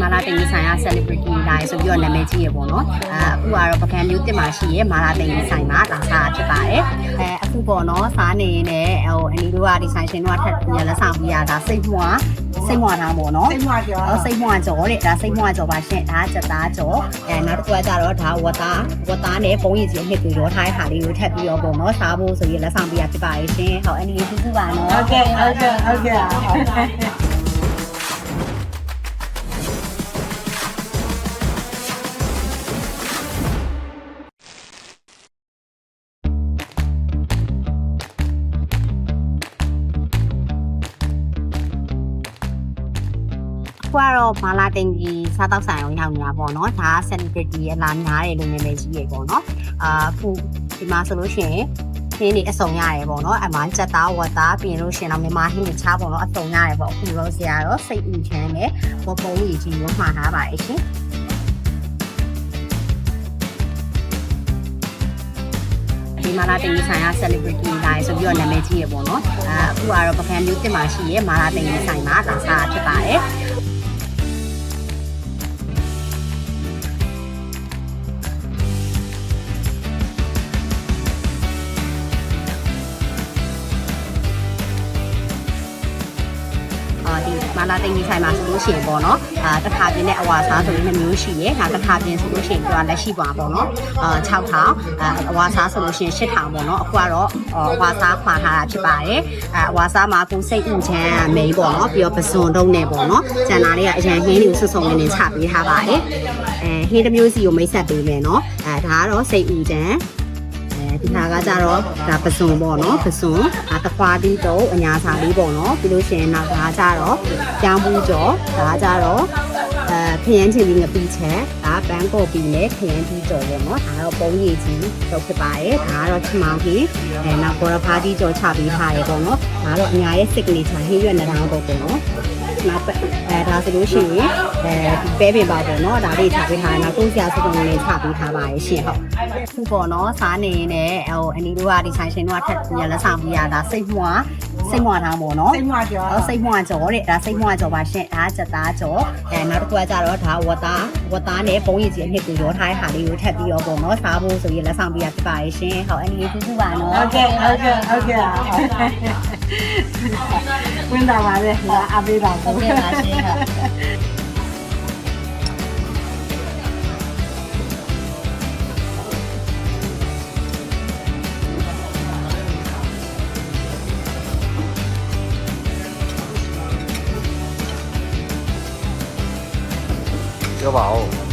မာလာတင်ကြီးဆိုင်က celebrity လာရဆိုပြီးတော့နာမည်ကြီးရပေါ့နော်အဲအခုကတော့ပကံမျိုးတင်မှာရှိရမာလာတင်ကြီးဆိုင်မှာလာစားဖြစ်ပါတယ်အဲအခုပေါ့နော်စားနေနေဟိုအနီတို့ကဒီဆိုင်ရှင်တို့ကထပ်ပြန်လက်ဆောင်ပြရတာစိတ်မွာစိတ်မွာတာပေါ့နော်စိတ်မွာကြောဟိုစိတ်မွာကြောတဲ့ဒါစိတ်မွာကြောပါရှင်ဒါကြက်သားကြောအဲနောက်တစ်ခုကကြတော့ဒါဝတာဝတာနဲ့ပုံရည်ကြီးနှစ်ပြီးတော့ထားတဲ့ဟာလေးကိုထပ်ပြီးတော့ပေါ့နော်စားဖို့ဆိုပြီးလက်ဆောင်ပြရဖြစ်ပါတယ်ရှင်ဟောအနီလေးစုစုပါနော်ဟုတ်ကဲ့ဟုတ်ကဲ့ဟုတ်ကဲ့ ခုကတော့မာလာတင်ကြီးစားတောက်ဆိုင်အောင်ရောက်နေတာပေါ့နော်ဒါက celebrity အလားများတယ်လို့နာမည်ကြီးရေပေါ့နော်အာအခုဒီမှာဆိုလို့ရှိရင်ဟင်းနေအစုံရတယ်ပေါ့နော်အမှန်ချက်သားဝတ်သားပြင်လို့ရှရင်တော့မြန်မာဟင်းတွေချားပေါ့နော်အစုံရတယ်ပေါ့အခုတော့ဆရာတော့စိတ်ဥချမ်းနဲ့ပေါ်ပုံကြီးကြီးကိုမှားထားပါရဲ့ရှင်ဒီမာလာတင်ကြီးဆိုင်က celebrity တိုင်းဆိုပြီးတော့နာမည်ကြီးရေပေါ့နော်အာအခုကတော့ပကံမျိုးတင်မှာရှိရဲမာလာတင်ကြီးဆိုင်မှာလာစားဖြစ်ပါတယ် ဒီမာလာတင်ကြီးဆိုင်မှာဆိုလို့ရှိရင်ပေါ့နော်အာတစ်ခါပြင်းနဲ့အဝါစားဆိုလို့နှစ်မျိုးရှိရဲ့ဒါတစ်ခါပြင်းဆိုလို့ရှိရင်သူကလက်ရှိပါပေါ့နော်အာ6000အာအဝါစားဆိုလို့ရှိရင်8000ပေါ့နော်အခုကတော့အဝါစားခွာထားတာဖြစ်ပါတယ်အာအဝါစားမှာကိုစိတ်ဥချမ်းမိန်ပေါ့နော်ပြီးတော့ပစွန်တုံးနဲ့ပေါ့နော်ကျန်တာလေးကအရင်ဟင်းတွေကိုဆွဆုံနေနေချပေးထားပါတယ်အဲဟင်းတစ်မျိုးစီကိုမိတ်ဆက်ပေးမယ်နော်အဲဒါကတော့စိတ်ဥချမ်းအဲ ဒီဟာကကြတော့ဒါပစွန်ပေါ့နော်ပစွန်ဒါတခွားတီးတော့အညာစာလေးပေါ့နော်ပြီးလို့ရှိရင်နောက်ဒါကြတော့ကြောင်ဘူးကြော်ဒါကြတော့အဲခရမ်းချင်ပြီးငပီးချက်ဒါပန်းကော်ပီနဲ့ခရမ်းကြီးကြော်ပေါ့နော်ဒါတော့ပုံရည်ကြီးတော့ဖြစ်ပါရဲ့ဒါကတော့ချမောင်ကြီးအဲနောက်ဘောရဖားကြီးကြော်ချပေးထားရေပေါ့နော်ဒါတော့အညာရဲ့ signature ဟင်းရွက်နေတောင်ပေါ့ပေါ့နော် မှာအဲဒါဆိုလို့ရှိရင်အဲပဲပင်ပါပေါ့နော်ဒါလေးထားပေးထားနောက်ကိုဆရာစုကုံလေးထားပေးထားပါရဲ့ရှင်ဟုတ်ခုပေါ့နော်စားနေနဲ့ဟိုအနီတို့ကဒီဆိုင်ရှင်တို့ကထက်ရလက်ဆောင်ပြရတာစိတ်မွာစိတ်မွာထားပေါ့နော်စိတ်မွာကြောစိတ်မွာကြောတဲ့ဒါစိတ်မွာကြောပါရှင်ဒါကစက်သားကြောအဲနောက်တစ်ခုကကြတော့ဒါဝတ်သားဝတ်သားနဲ့ပုံရည်ကြီးအနှစ်ကိုရောထားတဲ့ဟာလေးကိုထပ်ပြီးတော့ပေါ့နော်စားဖို့ဆိုရင်လက်ဆောင်ပြရဖြစ်ပါရဲ့ရှင်ဟုတ်အနီလေးကူးကူးပါနော်ဟုတ်ကဲ့ဟုတ်ကဲ့ဟုတ်ကဲ့ ဝင်တာပါလေလာအပေးပါဟုတ်ကဲ့ပါရှင်ဟုတ်ပြောပါဦး